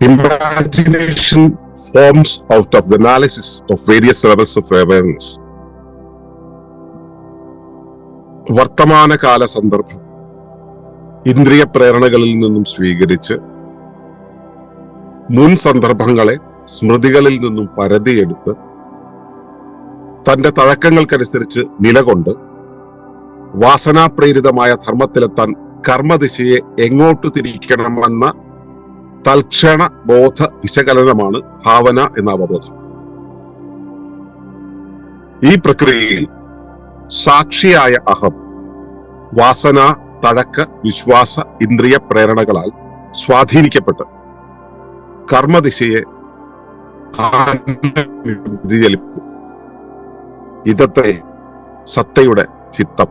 Imagination forms out of the analysis of various levels of awareness. വർത്തമാനകാല സന്ദർഭം ഇന്ദ്രിയ പ്രേരണകളിൽ നിന്നും സ്വീകരിച്ച് മുൻ സന്ദർഭങ്ങളെ സ്മൃതികളിൽ നിന്നും പരതിയെടുത്ത് തന്റെ തഴക്കങ്ങൾക്കനുസരിച്ച് നിലകൊണ്ട് വാസനാപ്രേരിതമായ ധർമ്മത്തിലെത്താൻ കർമ്മദിശയെ എങ്ങോട്ട് തിരിക്കണമെന്ന തൽക്ഷണ ബോധ വിശകലനമാണ് ഭാവന എന്ന അവബോധം. ഈ പ്രക്രിയയിൽ സാക്ഷിയായ അഹം വാസന തഴക്ക വിശ്വാസ ഇന്ദ്രിയ പ്രേരണകളാൽ സ്വാധീനിക്കപ്പെട്ട് കർമ്മദിശയെ വ്യതിചലിപ്പിക്കും ഇതത്തെ സത്തയുടെ ചിത്തം.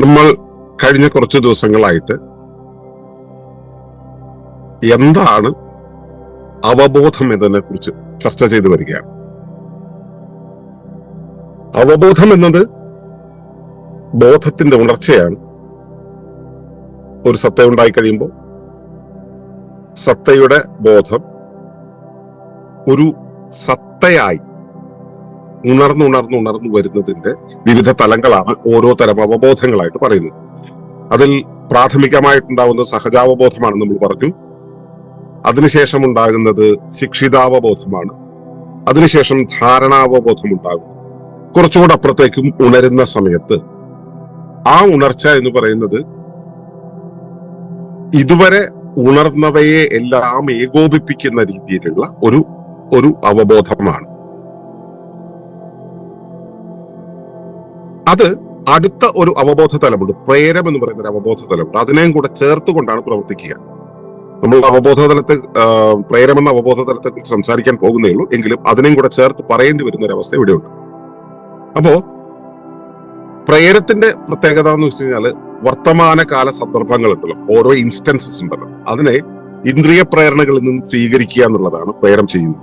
നമ്മൾ കഴിഞ്ഞ കുറച്ച് ദിവസങ്ങളായിട്ട് എന്താണ് അവബോധം എന്നതിനെ കുറിച്ച് ചർച്ച ചെയ്തു വരികയാണ്. അവബോധം എന്നത് ബോധത്തിന്റെ ഉണർച്ചയാണ്. ഒരു സത്ത ഉണ്ടായി കഴിയുമ്പോൾ സത്തയുടെ ബോധം ഒരു സത്തയായി ഉണർന്നുണർന്ന് ഉണർന്നു വരുന്നതിന്റെ വിവിധ തലങ്ങളാണ് ഓരോ തരം അവബോധങ്ങളായിട്ട് പറയുന്നത്. അതിൽ പ്രാഥമികമായിട്ടുണ്ടാവുന്ന സഹജാവബോധമാണ് നമ്മൾ പറഞ്ഞു. അതിനുശേഷം ഉണ്ടാകുന്നത് ശിക്ഷിതാവബോധമാണ്. അതിനുശേഷം ധാരണാവബോധം ഉണ്ടാകും. കുറച്ചുകൂടെ അപ്പുറത്തേക്കും ഉണരുന്ന സമയത്ത് ആ ഉണർച്ച എന്ന് പറയുന്നത് ഇതുവരെ ഉണർന്നവയെ എല്ലാം ഏകോപിപ്പിക്കുന്ന രീതിയിലുള്ള ഒരു ഒരു അവബോധമാണ്. അത് അടുത്ത ഒരു അവബോധ തലമുണ്ട് പ്രേരം എന്ന് പറയുന്ന ഒരു അവബോധ തലമുണ്ട് അതിനെയും കൂടെ ചേർത്തുകൊണ്ടാണ് പ്രവർത്തിക്കുക. നമ്മൾ അവബോധ തലത്തെ പ്രേരം എന്ന അവബോധ തലത്തെ കുറിച്ച് സംസാരിക്കാൻ പോകുന്നേ ഉള്ളൂ. എങ്കിലും അതിനെയും കൂടെ ചേർത്ത് പറയേണ്ടി വരുന്ന ഒരു അവസ്ഥ ഇവിടെയുണ്ട്. അപ്പോ പ്രേരത്തിന്റെ പ്രത്യേകത എന്ന് വെച്ച് കഴിഞ്ഞാൽ വർത്തമാനകാല സന്ദർഭങ്ങൾ ഉണ്ടല്ലോ ഓരോ ഇൻസ്റ്റൻസസ് ഉണ്ടല്ലോ. അതിനെ ഇന്ദ്രിയ പ്രേരണകളിൽ നിന്നും സ്വീകരിക്കുക എന്നുള്ളതാണ് പ്രേരം ചെയ്യുന്നത്.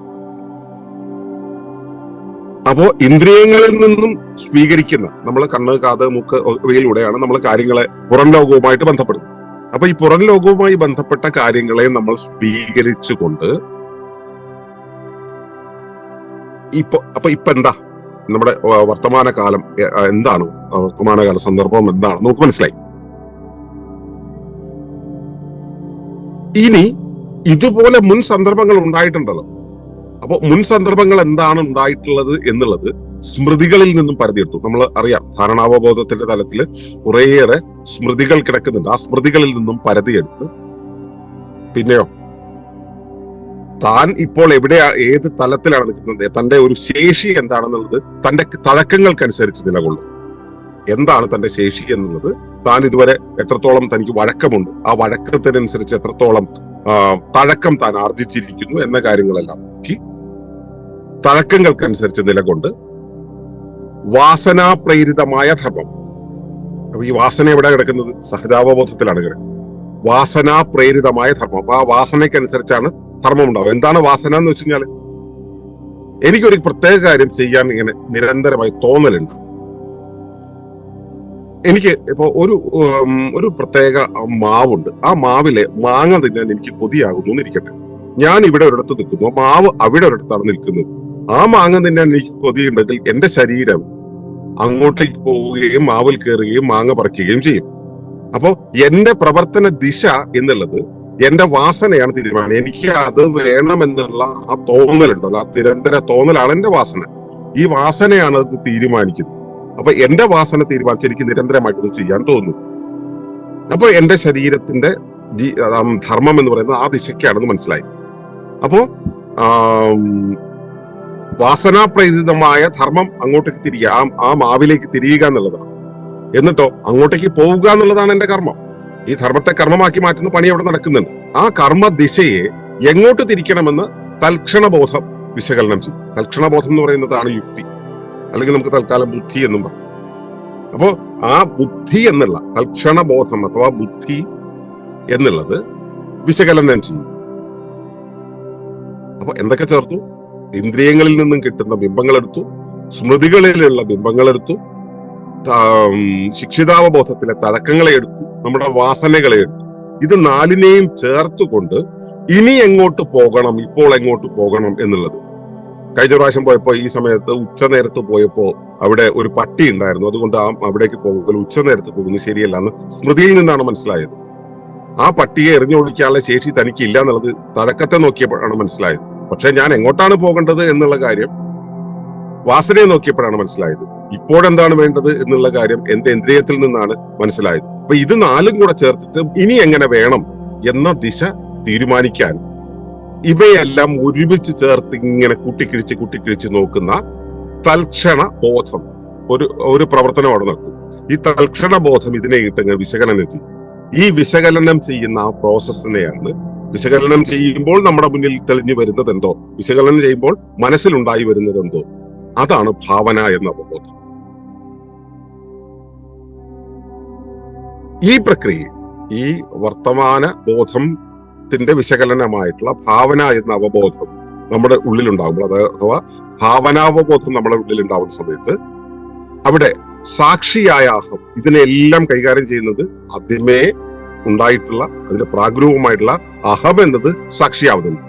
അപ്പോ ഇന്ദ്രിയങ്ങളിൽ നിന്നും സ്വീകരിക്കുന്ന നമ്മൾ കണ്ണ് കാത് മൂക്ക് ഇവയിലൂടെയാണ് നമ്മൾ കാര്യങ്ങളെ പുറം ലോകവുമായിട്ട് ബന്ധപ്പെടുന്നത്. അപ്പൊ ഈ പുറം ലോകവുമായി ബന്ധപ്പെട്ട കാര്യങ്ങളെ നമ്മൾ സ്വീകരിച്ചുകൊണ്ട് ഇപ്പൊ അപ്പൊ ഇപ്പൊ എന്താ? നമ്മുടെ വർത്തമാനകാലം എന്താണ്? വർത്തമാനകാല സന്ദർഭം എന്താണ്? നമുക്ക് മനസ്സിലായി. ഇനി ഇതുപോലെ മുൻ സന്ദർഭങ്ങൾ ഉണ്ടായിട്ടുണ്ടല്ലോ. അപ്പൊ മുൻ സന്ദർഭങ്ങൾ എന്താണ് ഉണ്ടായിട്ടുള്ളത് എന്നുള്ളത് സ്മൃതികളിൽ നിന്നും പരതിയെടുത്തു. നമ്മൾ അറിയാം ധാരണാവബോധത്തിന്റെ തലത്തിൽ കുറേയേറെ സ്മൃതികൾ കിടക്കുന്നുണ്ട്. ആ സ്മൃതികളിൽ നിന്നും പരതിയെടുത്ത് പിന്നെയോ? താൻ ഇപ്പോൾ എവിടെയാ ഏത് തലത്തിലാണ് നിൽക്കുന്നത്? തന്റെ ഒരു ശേഷി എന്താണെന്നുള്ളത് തന്റെ തഴക്കങ്ങൾക്കനുസരിച്ച് നിലകൊള്ളും. എന്താണ് തന്റെ ശേഷി എന്നുള്ളത്? താൻ ഇതുവരെ എത്രത്തോളം തനിക്ക് വഴക്കമുണ്ട്? ആ വഴക്കത്തിനനുസരിച്ച് എത്രത്തോളം തഴക്കം താൻ ആർജിച്ചിരിക്കുന്നു എന്ന കാര്യങ്ങളെല്ലാം നോക്കി തഴക്കങ്ങൾക്കനുസരിച്ച് നിലകൊണ്ട് വാസനാപ്രേരിതമായ ധർമ്മം. അപ്പൊ ഈ വാസന എവിടെ കിടക്കുന്നത്? സഹജാവബോധത്തിലാണ് കിടക്കുന്നത്. വാസനാപ്രേരിതമായ ധർമ്മം. അപ്പൊ ആ വാസനയ്ക്കനുസരിച്ചാണ് ധർമ്മം ഉണ്ടാവും എന്താണ് വാസന എന്ന് വെച്ച് കഴിഞ്ഞാൽ എനിക്കൊരു പ്രത്യേക കാര്യം ചെയ്യാൻ ഇങ്ങനെ നിരന്തരമായി തോന്നലുണ്ട്. എനിക്ക് ഇപ്പൊ ഒരു ഒരു പ്രത്യേക മാവുണ്ട്. ആ മാവിലെ മാങ്ങ തിന്നാൻ എനിക്ക് കൊതിയാകുന്നു എന്നിരിക്കട്ടെ. ഞാൻ ഇവിടെ ഒരിടത്ത് നിൽക്കുന്നു. മാവ് അവിടെ ഒരിടത്താണ് നിൽക്കുന്നത്. ആ മാങ്ങ തിന്നാൻ എനിക്ക് കൊതിയുണ്ടെങ്കിൽ എന്റെ ശരീരം അങ്ങോട്ടേക്ക് പോവുകയും മാവിൽ കയറുകയും മാങ്ങ പറിക്കുകയും ചെയ്യും. അപ്പോ എന്റെ പ്രവർത്തന ദിശ എന്നുള്ളത് എന്റെ വാസനയാണ് തീരുമാനം. എനിക്ക് അത് വേണമെന്നുള്ള ആ തോന്നലുണ്ടല്ലോ. ആ നിരന്തര തോന്നലാണ് എന്റെ വാസന. ഈ വാസനയാണ് അത് തീരുമാനിക്കുന്നത്. അപ്പൊ എന്റെ വാസന തീരുമാനിച്ച് എനിക്ക് നിരന്തരമായിട്ട് ഇത് ചെയ്യാൻ തോന്നും. അപ്പൊ എന്റെ ശരീരത്തിന്റെ ധർമ്മം എന്ന് പറയുന്നത് ആ ദിശയ്ക്കാണെന്ന് മനസ്സിലായി. അപ്പോ വാസനാപ്രേരിതമായ ധർമ്മം അങ്ങോട്ടേക്ക് തിരിക ആ ആ മാവിലേക്ക് തിരിയുക എന്നുള്ളതാണ്. എന്നിട്ടോ അങ്ങോട്ടേക്ക് പോവുക എന്നുള്ളതാണ് എന്റെ കർമ്മം. ഈ ധർമ്മത്തെ കർമ്മമാക്കി മാറ്റുന്ന പണി അവിടെ നടക്കുന്നുണ്ട്. ആ കർമ്മ ദിശയെ എങ്ങോട്ട് തിരിക്കണമെന്ന് തൽക്ഷണബോധം വിശകലനം ചെയ്യും. തൽക്ഷണബോധം എന്ന് പറയുന്നതാണ് യുക്തി. അല്ലെങ്കിൽ നമുക്ക് തൽക്കാലം ബുദ്ധി എന്നും പറയും. അപ്പോ ആ ബുദ്ധി എന്നുള്ള തൽക്ഷണബോധം അഥവാ ബുദ്ധി എന്നുള്ളത് വിശകലനം ചെയ്യും. അപ്പൊ എന്തൊക്കെ ചേർത്തു? ഇന്ദ്രിയങ്ങളിൽ നിന്നും കിട്ടുന്ന ബിംബങ്ങളെടുത്തു സ്മൃതികളിലുള്ള ബിംബങ്ങളെടുത്തു ശിക്ഷിതാവബോധത്തിലെ തഴക്കങ്ങളെ എടുത്തു നമ്മുടെ വാസനകളെ എടുത്തു ഇത് നാലിനെയും ചേർത്തുകൊണ്ട് ഇനി എങ്ങോട്ട് പോകണം ഇപ്പോൾ എങ്ങോട്ട് പോകണം എന്നുള്ളത്. കഴിഞ്ഞ പ്രാവശ്യം പോയപ്പോ ഈ സമയത്ത് ഉച്ച നേരത്ത് പോയപ്പോ അവിടെ ഒരു പട്ടി ഉണ്ടായിരുന്നു. അതുകൊണ്ട് ആ അവിടേക്ക് പോകുമ്പോൾ ഉച്ച നേരത്ത് പോകുന്നത് ശരിയല്ല എന്ന് സ്മൃതിയിൽ നിന്നാണ് മനസ്സിലായത്. ആ പട്ടിയെ എറിഞ്ഞൊഴിക്കാനുള്ള ശേഷി തനിക്കില്ല എന്നുള്ളത് തഴക്കത്തെ നോക്കിയപ്പോഴാണ് മനസ്സിലായത്. പക്ഷെ ഞാൻ എങ്ങോട്ടാണ് പോകേണ്ടത് എന്നുള്ള കാര്യം വാസനയെ നോക്കിയപ്പോഴാണ് മനസ്സിലായത്. ഇപ്പോഴെന്താണ് വേണ്ടത് എന്നുള്ള കാര്യം എന്റെ ഇന്ദ്രിയത്തിൽ നിന്നാണ് മനസ്സിലായത്. അപ്പൊ ഇത് നാലും കൂടെ ചേർത്തിട്ട് ഇനി എങ്ങനെ വേണം എന്ന ദിശ തീരുമാനിക്കാൻ ഇവയെല്ലാം ഒരുമിച്ച് ചേർത്ത് ഇങ്ങനെ കൂട്ടിക്കിഴിച്ച് കൂട്ടിക്കിഴിച്ച് നോക്കുന്ന തൽക്ഷണ ബോധം. ഒരു ഒരു പ്രവർത്തനം അവിടെ നടക്കും. ഈ തൽക്ഷണ ബോധം ഇതിനെ ഇട്ടങ്ങ് വിശകലനം ചെയ്യും ഈ വിശകലനം ചെയ്യുന്ന ആ പ്രോസസ്സിനെയാണ് വിശകലനം ചെയ്യുമ്പോൾ നമ്മുടെ മുന്നിൽ തെളിഞ്ഞു വരുന്നത് എന്തോ? വിശകലനം ചെയ്യുമ്പോൾ മനസ്സിലുണ്ടായി വരുന്നത് എന്തോ? അതാണ് ഭാവന എന്ന അവബോധം. ഈ പ്രക്രിയ ഈ വർത്തമാന ബോധത്തിന്റെ വിശകലനമായിട്ടുള്ള ഭാവന എന്ന അവബോധം നമ്മുടെ ഉള്ളിലുണ്ടാകുമ്പോൾ അത് അഥവാ ഭാവനാവബോധം നമ്മുടെ ഉള്ളിൽ ഉണ്ടാകുന്ന സമയത്ത് അവിടെ സാക്ഷിയായ അഹം ഇതിനെല്ലാം കൈകാര്യം ചെയ്യുന്നത് ആദ്യമേ ഉണ്ടായിട്ടുള്ള അതിന്റെ പ്രാഗ്രൂപമായിട്ടുള്ള അഹം എന്നത് സാക്ഷിയാവുന്നു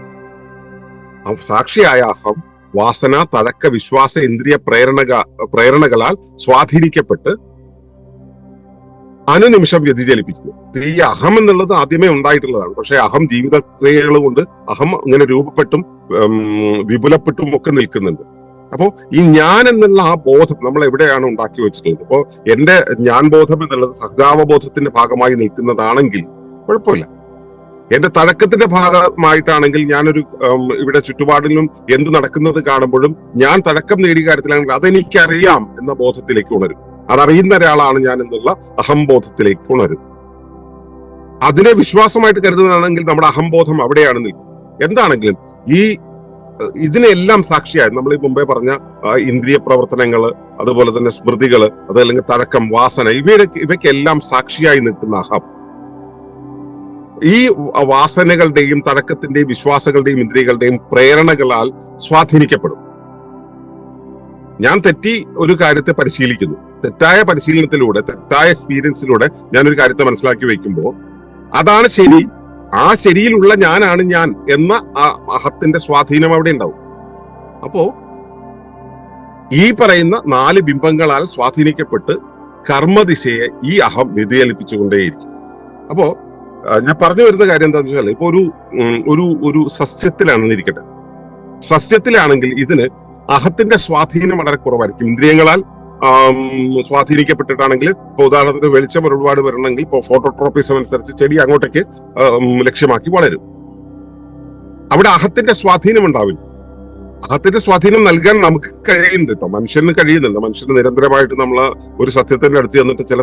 സാക്ഷിയായ അഹം വാസന തഴക്ക വിശ്വാസ ഇന്ദ്രിയ പ്രേരണക പ്രേരണകളാൽ സ്വാധീനിക്കപ്പെട്ട് അനുനിമിഷം വ്യതിചലിപ്പിക്കുന്നു. ഈ അഹം എന്നുള്ളത് ആദ്യമേ ഉണ്ടായിട്ടുള്ളതാണ്. പക്ഷെ അഹം ജീവിത ക്രിയകൾ കൊണ്ട് അഹം ഇങ്ങനെ രൂപപ്പെട്ടും വിപുലപ്പെട്ടും ഒക്കെ നിൽക്കുന്നുണ്ട്. അപ്പോ ഈ ഞാൻ എന്നുള്ള ആ ബോധം നമ്മൾ എവിടെയാണ് ഉണ്ടാക്കി വെച്ചിട്ടുള്ളത്? അപ്പോ എന്റെ ഞാൻ ബോധം എന്നുള്ളത് സഹജാവബോധത്തിന്റെ ഭാഗമായി നിൽക്കുന്നതാണെങ്കിൽ കുഴപ്പമില്ല. എന്റെ തഴക്കത്തിന്റെ ഭാഗമായിട്ടാണെങ്കിൽ ഞാനൊരു ഇവിടെ ചുറ്റുപാടിലും എന്ത് നടക്കുന്നത് കാണുമ്പോഴും ഞാൻ തഴക്കം നേടിയ കാര്യത്തിലാണെങ്കിൽ അതെനിക്കറിയാം എന്ന ബോധത്തിലേക്ക് ഉണരും. അതറിയുന്ന ഒരാളാണ് ഞാൻ എന്നുള്ള അഹംബോധത്തിലേക്ക് ഉണരും. അതിനെ വിശ്വാസമായിട്ട് കരുതുന്നതാണെങ്കിൽ നമ്മുടെ അഹംബോധം അവിടെയാണ് നിൽക്കുന്നത്. എന്താണെങ്കിലും ഈ ഇതിനെല്ലാം സാക്ഷിയായി. നമ്മൾ ഈ മുമ്പേ പറഞ്ഞ ഇന്ദ്രിയ പ്രവർത്തനങ്ങൾ അതുപോലെ തന്നെ സ്മൃതികൾ അതല്ലെങ്കിൽ തഴക്കം വാസന ഇവയുടെ ഇവയ്ക്കെല്ലാം സാക്ഷിയായി നിൽക്കുന്ന അഹം. ഈ വാസനകളുടെയും തഴക്കത്തിന്റെയും വിശ്വാസങ്ങളുടെയും ഇന്ദ്രിയകളുടെയും പ്രേരണകളാൽ സ്വാധീനിക്കപ്പെടും. ഞാൻ തെറ്റി ഒരു കാര്യത്തെ പരിശീലിക്കുന്നു. തെറ്റായ പരിശീലനത്തിലൂടെ തെറ്റായ എക്സ്പീരിയൻസിലൂടെ ഞാൻ ഒരു കാര്യത്തെ മനസ്സിലാക്കി വെക്കുമ്പോൾ അതാണ് ശരി ആ ശരിയിലുള്ള ഞാനാണ് ഞാൻ എന്ന ആ അഹത്തിന്റെ സ്വാധീനം അവിടെ ഉണ്ടാവും. അപ്പോ ഈ പറയുന്ന നാല് ബിംബങ്ങളാൽ സ്വാധീനിക്കപ്പെട്ട് കർമ്മദിശയെ ഈ അഹം വ്യതിചലിപ്പിച്ചുകൊണ്ടേയിരിക്കും. അപ്പോ ഞാൻ പറഞ്ഞു വരുന്ന കാര്യം എന്താണെന്ന് വെച്ചാൽ ഇപ്പൊ ഒരു ഒരു ഒരു സസ്യത്തിലാണെന്ന് ഇരിക്കട്ടെ. സസ്യത്തിലാണെങ്കിൽ ഇതിന് അഹത്തിന്റെ സ്വാധീനം വളരെ കുറവായിരിക്കും. ഇന്ദ്രിയങ്ങളാൽ സ്വാധീനിക്കപ്പെട്ടിട്ടാണെങ്കിൽ ഇപ്പൊ ഉദാഹരണത്തിന് വെളിച്ചം ഒരുപാട് വരണമെങ്കിൽ ഇപ്പോൾ ഫോട്ടോട്രോപ്പിസം അനുസരിച്ച് ചെടി അങ്ങോട്ടേക്ക് ലക്ഷ്യമാക്കി വളരും. അവിടെ അഹത്തിന്റെ സ്വാധീനം ഉണ്ടാവില്ല. അഹത്തിന്റെ സ്വാധീനം നൽകാൻ നമുക്ക് കഴിയുന്നുണ്ട് കേട്ടോ. മനുഷ്യന് കഴിയുന്നുണ്ട്. മനുഷ്യന് നിരന്തരമായിട്ട് നമ്മൾ ഒരു സത്യത്തിന്റെ അടുത്ത് ചെന്നിട്ട് ചില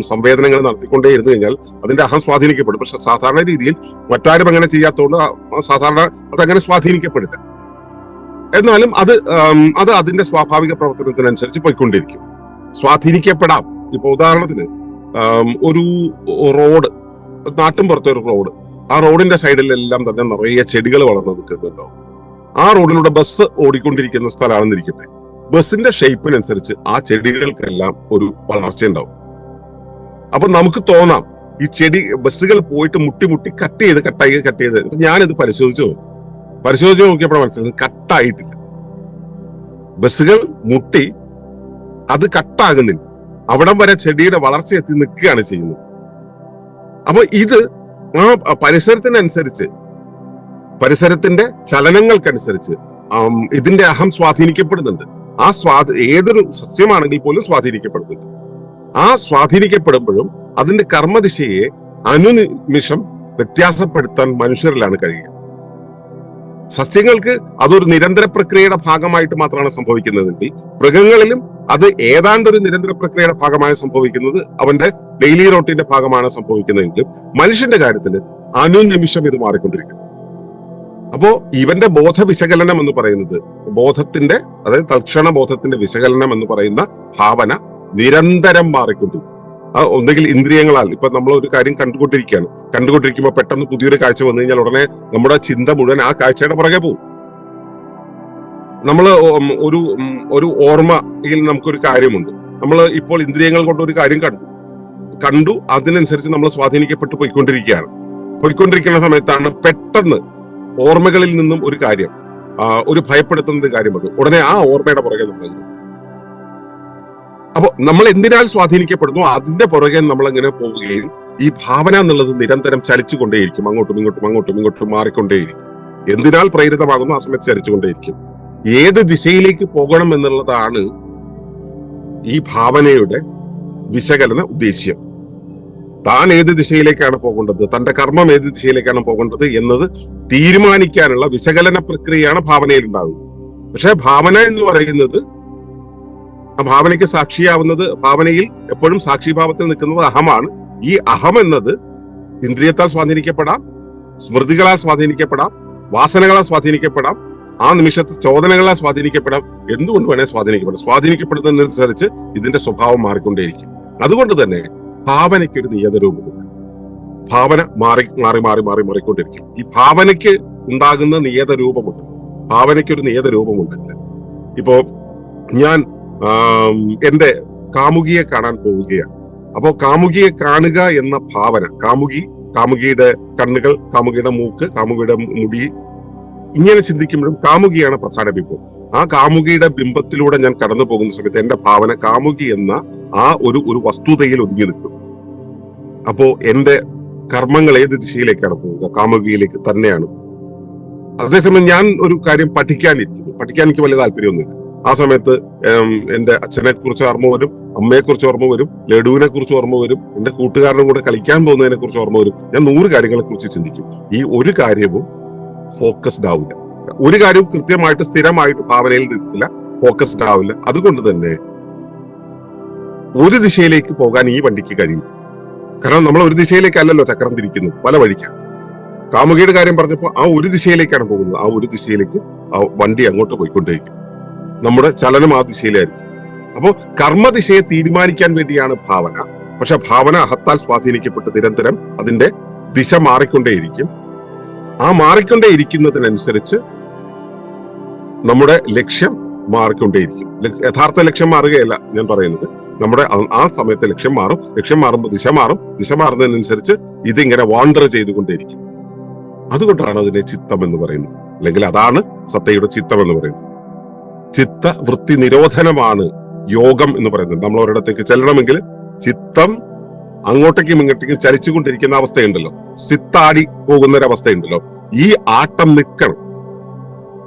സംവേദനങ്ങൾ നടത്തിക്കൊണ്ടേ ഇരുന്നു കഴിഞ്ഞാൽ അതിന്റെ അഹം സ്വാധീനിക്കപ്പെടും. പക്ഷെ സാധാരണ രീതിയിൽ മറ്റാരും അങ്ങനെ ചെയ്യാത്തതുകൊണ്ട് സാധാരണ അതങ്ങനെ സ്വാധീനിക്കപ്പെടില്ല. എന്നാലും അത് അത് അതിന്റെ സ്വാഭാവിക പ്രവർത്തനത്തിനനുസരിച്ച് പോയിക്കൊണ്ടിരിക്കും. സ്വാധീനിക്കപ്പെടാം. ഇപ്പൊ ഉദാഹരണത്തിന് ഒരു റോഡ് നാട്ടും പുറത്തെ ഒരു റോഡ്. ആ റോഡിന്റെ സൈഡിലെല്ലാം തന്നെ നിറയെ ചെടികൾ വളർന്നു നിൽക്കുന്നുണ്ടാവും ആ റോഡിലൂടെ ബസ് ഓടിക്കൊണ്ടിരിക്കുന്ന സ്ഥലമാണെന്നിരിക്കട്ടെ ബസ്സിന്റെ ഷേപ്പിനനുസരിച്ച് ആ ചെടികൾക്കെല്ലാം ഒരു വളർച്ച ഉണ്ടാവും. അപ്പൊ നമുക്ക് തോന്നാം ഈ ചെടി ബസ്സുകൾ പോയിട്ട് മുട്ടി മുട്ടി കട്ട് ചെയ്ത് കട്ടായി കട്ട് ചെയ്ത് അപ്പൊ ഞാനിത് പരിശോധിച്ചു നോക്കി. പരിശോധിച്ച് നോക്കിയപ്പോൾ മനസ്സിലായത് കട്ടായിട്ടില്ല. ബസ്സുകൾ മുട്ടി അത് കട്ടാകുന്നില്ല. അവിടം വരെ ചെടിയുടെ വളർച്ച എത്തി നിൽക്കുകയാണ് ചെയ്യുന്നത്. അപ്പൊ ഇത് ആ പരിസരത്തിനനുസരിച്ച് പരിസരത്തിന്റെ ചലനങ്ങൾക്കനുസരിച്ച് ഇതിന്റെ അഹം സ്വാധീനിക്കപ്പെടുന്നുണ്ട്. ആ സ്വാധ ഏതൊരു സസ്യമാണെങ്കിൽ പോലും സ്വാധീനിക്കപ്പെടുന്നുണ്ട്. ആ സ്വാധീനിക്കപ്പെടുമ്പോഴും അതിന്റെ കർമ്മദിശയെ അനുനിമിഷം വ്യത്യാസപ്പെടുത്താൻ മനുഷ്യരിലാണ് കഴിയുക. സസ്യങ്ങൾക്ക് അതൊരു നിരന്തര പ്രക്രിയയുടെ ഭാഗമായിട്ട് മാത്രമാണ് സംഭവിക്കുന്നതെങ്കിൽ മൃഗങ്ങളിലും അത് ഏതാണ്ട് ഒരു നിരന്തര പ്രക്രിയയുടെ ഭാഗമായി സംഭവിക്കുന്നത്. അവന്റെ ഡെയിലി റോട്ടീന്റെ ഭാഗമാണ് സംഭവിക്കുന്നതെങ്കിലും മനുഷ്യന്റെ കാര്യത്തിൽ അനുനിമിഷം ഇത് മാറിക്കൊണ്ടിരിക്കും. അപ്പോ ഇവന്റെ ബോധ വിശകലനം എന്ന് പറയുന്നത് ബോധത്തിന്റെ അതായത് തൽക്ഷണ ബോധത്തിന്റെ വിശകലനം എന്ന് പറയുന്ന ഭാവന നിരന്തരം മാറിക്കൊണ്ടിരിക്കും. ആ ഒന്നെങ്കിൽ ഇന്ദ്രിയങ്ങളാൽ. ഇപ്പൊ നമ്മൾ ഒരു കാര്യം കണ്ടുകൊണ്ടിരിക്കുകയാണ്. കണ്ടുകൊണ്ടിരിക്കുമ്പോൾ പെട്ടെന്ന് പുതിയൊരു കാഴ്ച വന്നു കഴിഞ്ഞാൽ ഉടനെ നമ്മുടെ ചിന്ത മുഴുവൻ ആ കാഴ്ചയുടെ പുറകെ പോകും. നമ്മൾ ഒരു ഒരു ഓർമ്മയിൽ നമുക്കൊരു കാര്യമുണ്ട്. നമ്മൾ ഇപ്പോൾ ഇന്ദ്രിയങ്ങൾ കൊണ്ട് ഒരു കാര്യം കണ്ടു. കണ്ടു അതിനനുസരിച്ച് നമ്മൾ സ്വാധീനിക്കപ്പെട്ട് പോയിക്കൊണ്ടിരിക്കുകയാണ്. പോയിക്കൊണ്ടിരിക്കുന്ന സമയത്താണ് പെട്ടെന്ന് ഓർമ്മകളിൽ നിന്നും ഒരു കാര്യം ഒരു ഭയപ്പെടുത്തുന്ന ഒരു കാര്യമുണ്ട് ഉടനെ ആ ഓർമ്മയുടെ പുറകെ നമ്മൾ അങ്ങ് പോകും. അപ്പൊ നമ്മൾ എന്തിനാൽ സ്വാധീനിക്കപ്പെടുന്നു? അതിന്റെ പുറകെ നമ്മൾ അങ്ങനെ പോവുകയും ഈ ഭാവന എന്നുള്ളത് നിരന്തരം ചലിച്ചുകൊണ്ടേയിരിക്കും. അങ്ങോട്ടും ഇങ്ങോട്ടും അങ്ങോട്ടും ഇങ്ങോട്ടും മാറിക്കൊണ്ടേയിരിക്കും. എന്തിനാൽ പ്രേരിതമാകുന്നു? ആ സമയത്ത് ചലിച്ചുകൊണ്ടേയിരിക്കും ഏത് ദിശയിലേക്ക് പോകണം എന്നുള്ളതാണ് ഈ ഭാവനയുടെ വിശകലന ഉദ്ദേശ്യം. താൻ ഏത് ദിശയിലേക്കാണ് പോകേണ്ടത്? തന്റെ കർമ്മം ഏത് ദിശയിലേക്കാണ് പോകേണ്ടത് എന്നത് തീരുമാനിക്കാനുള്ള വിശകലന പ്രക്രിയയാണ് ഭാവനയിൽ ഉണ്ടാകുന്നത് പക്ഷെ ഭാവന എന്ന് പറയുന്നത് ആ ഭാവനയ്ക്ക് സാക്ഷിയാവുന്നത് ഭാവനയിൽ എപ്പോഴും സാക്ഷിഭാവത്തിൽ നിൽക്കുന്നത് അഹമാണ്. ഈ അഹം എന്നത് ഇന്ദ്രിയത്താൽ സ്വാധീനിക്കപ്പെടാം സ്മൃതികളാൽ സ്വാധീനിക്കപ്പെടാം വാസനകളാൽ സ്വാധീനിക്കപ്പെടാം ആ നിമിഷത്തെ ചോദനകളാൽ സ്വാധീനിക്കപ്പെടാം എന്തുകൊണ്ട് വേണേ സ്വാധീനിക്കപ്പെടാം? സ്വാധീനിക്കപ്പെടുന്നതിനനുസരിച്ച് ഇതിന്റെ സ്വഭാവം മാറിക്കൊണ്ടേയിരിക്കും. അതുകൊണ്ട് തന്നെ ഭാവനയ്ക്ക് ഒരു നിയത രൂപമുണ്ട് ഭാവന മാറി മാറി മാറി മാറി മാറിക്കൊണ്ടിരിക്കും. ഈ ഭാവനയ്ക്ക് ഉണ്ടാകുന്ന നിയത രൂപമുണ്ട് ഭാവനയ്ക്ക് ഒരു നിയത രൂപമുണ്ട് ഇപ്പോ ഞാൻ എന്റെ കാമുകിയെ കാണാൻ പോവുകയാണ്. അപ്പോ കാമുകിയെ കാണുക എന്ന ഭാവന കാമുകി കാമുകിയുടെ കണ്ണുകൾ കാമുകിയുടെ മൂക്ക് കാമുകിയുടെ മുടി ഇങ്ങനെ ചിന്തിക്കുമ്പോഴും കാമുകിയാണ് പ്രധാന ബിംബം. ആ കാമുകിയുടെ ബിംബത്തിലൂടെ ഞാൻ കടന്നു പോകുന്ന സമയത്ത് എന്റെ ഭാവന കാമുകി എന്ന ആ ഒരു ഒരു വസ്തുതയിൽ ഒതുങ്ങി നിൽക്കും. അപ്പോ എന്റെ കർമ്മങ്ങൾ ഏത് ദിശയിലേക്കാണ് പോവുക കാമുകിയിലേക്ക് തന്നെയാണ്. അതേസമയം ഞാൻ ഒരു കാര്യം പഠിക്കാനിരിക്കുന്നു. പഠിക്കാൻ എനിക്ക് വലിയ താല്പര്യമൊന്നുമില്ല. ആ സമയത്ത് എന്റെ അച്ഛനെ കുറിച്ച് ഓർമ്മ വരും അമ്മയെ കുറിച്ച് ഓർമ്മ വരും ലഡുവിനെ കുറിച്ച് ഓർമ്മ വരും എന്റെ കൂട്ടുകാരനും കൂടെ കളിക്കാൻ പോകുന്നതിനെ കുറിച്ച് ഓർമ്മ വരും. ഞാൻ നൂറ് കാര്യങ്ങളെ കുറിച്ച് ചിന്തിക്കും. ഈ ഒരു കാര്യവും ഫോക്കസ്ഡ് ആവില്ല. ഒരു കാര്യവും കൃത്യമായിട്ട് സ്ഥിരമായിട്ട് ഭാവനയിൽ നിൽക്കില്ല ഫോക്കസ്ഡ് ആവില്ല. അതുകൊണ്ട് തന്നെ ഒരു ദിശയിലേക്ക് പോകാൻ ഈ വണ്ടിക്ക് കഴിയും. കാരണം നമ്മൾ ഒരു ദിശയിലേക്കല്ലല്ലോ ചക്രം തിരിക്കുന്നത് പല വഴിക്കാണ് കാമുകിയുടെ കാര്യം പറഞ്ഞപ്പോൾ ആ ഒരു ദിശയിലേക്കാണ് പോകുന്നത്. ആ ഒരു ദിശയിലേക്ക് ആ വണ്ടി അങ്ങോട്ട് പോയിക്കൊണ്ടേയിരിക്കും. നമ്മുടെ ചലനം ആ ദിശയിലായിരിക്കും. അപ്പോൾ കർമ്മദിശയെ തീരുമാനിക്കാൻ വേണ്ടിയാണ് ഭാവന. പക്ഷെ ഭാവന അഹത്താൽ സ്വാധീനിക്കപ്പെട്ട് നിരന്തരം അതിന്റെ ദിശ മാറിക്കൊണ്ടേയിരിക്കും. ആ മാറിക്കൊണ്ടേയിരിക്കുന്നതിനനുസരിച്ച് നമ്മുടെ ലക്ഷ്യം മാറിക്കൊണ്ടേയിരിക്കും. യഥാർത്ഥ ലക്ഷ്യം മാറുകയല്ല ഞാൻ പറയുന്നത്. നമ്മുടെ ആ- സമയത്തെ ലക്ഷ്യം മാറും. ലക്ഷ്യം മാറുമ്പോൾ ദിശ മാറും. ദിശ മാറുന്നതിനനുസരിച്ച് ഇതിങ്ങനെ വാണ്ടർ ചെയ്തുകൊണ്ടേയിരിക്കും. അതുകൊണ്ടാണ് അതിനെ ചിത്തം എന്ന് പറയുന്നത്. അല്ലെങ്കിൽ അതാണ് സത്തയുടെ ചിത്തം എന്ന് പറയുന്നത്. ചിത്ത വൃത്തി നിരോധനമാണ് യോഗം എന്ന് പറയുന്നത്. നമ്മൾ ഒരിടത്തേക്ക് ചെല്ലണമെങ്കിൽ ചിത്തം അങ്ങോട്ടേക്കും ഇങ്ങോട്ടേക്കും ചലിച്ചുകൊണ്ടിരിക്കുന്ന അവസ്ഥയുണ്ടല്ലോ. സിത്താടി പോകുന്ന ഒരു അവസ്ഥയുണ്ടല്ലോ ഈ ആട്ടം നിൽക്കണം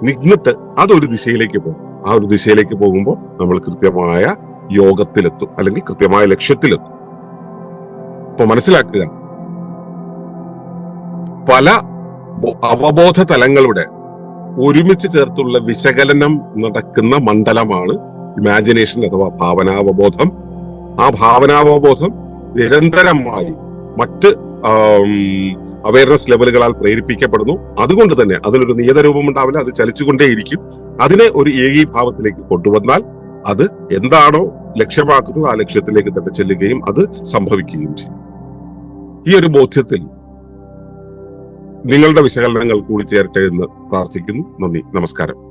നിന്നിട്ട് അതൊരു ദിശയിലേക്ക് പോകും. ആ ഒരു ദിശയിലേക്ക് പോകുമ്പോൾ നമ്മൾ കൃത്യമായ യോഗത്തിലെത്തും അല്ലെങ്കിൽ കൃത്യമായ ലക്ഷ്യത്തിലെത്തും. അപ്പൊ മനസ്സിലാക്കുക പല അവബോധ തലങ്ങളുടെ ഒരുമിച്ച് ചേർത്തുള്ള വിശകലനം നടക്കുന്ന മണ്ഡലമാണ് ഇമാജിനേഷൻ അഥവാ ഭാവനാവബോധം. ആ ഭാവനാവബോധം നിരന്തരമായി മറ്റ് അവയർനെസ് ലെവലുകളാൽ പ്രേരിപ്പിക്കപ്പെടുന്നു. അതുകൊണ്ട് തന്നെ അതിലൊരു നിയത രൂപം ഉണ്ടാവില്ല അത് ചലിച്ചുകൊണ്ടേയിരിക്കും. അതിനെ ഒരു ഏകീഭാവത്തിലേക്ക് കൊണ്ടുവന്നാൽ അത് എന്താണോ ലക്ഷ്യമാക്കുന്നത് ആ ലക്ഷ്യത്തിലേക്ക് തന്നെ ചെല്ലുകയും അത് സംഭവിക്കുകയും ചെയ്യും. ഈ ഒരു ബോധ്യത്തിൽ നിങ്ങളുടെ വിശകലനങ്ങൾ കൂടി ചേരട്ടെ എന്ന് പ്രാർത്ഥിക്കുന്നു. നന്ദി. നമസ്കാരം.